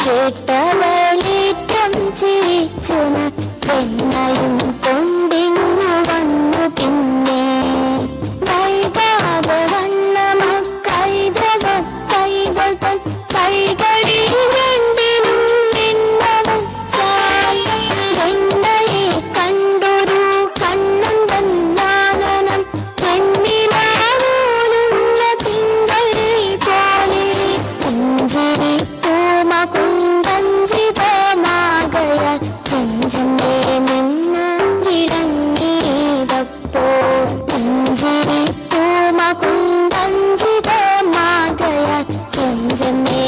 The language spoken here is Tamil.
കേട്ടവളേറ്റം ചിരിച്ചു പെണ്ണയും കൊണ്ടിങ്ങു വന്നു പിന്നെ. நெஞ்சமே நின்னா இறங்கேதப்போ நெஞ்சிரி பூமகுந்தஞ்சித மாதய நெஞ்சமே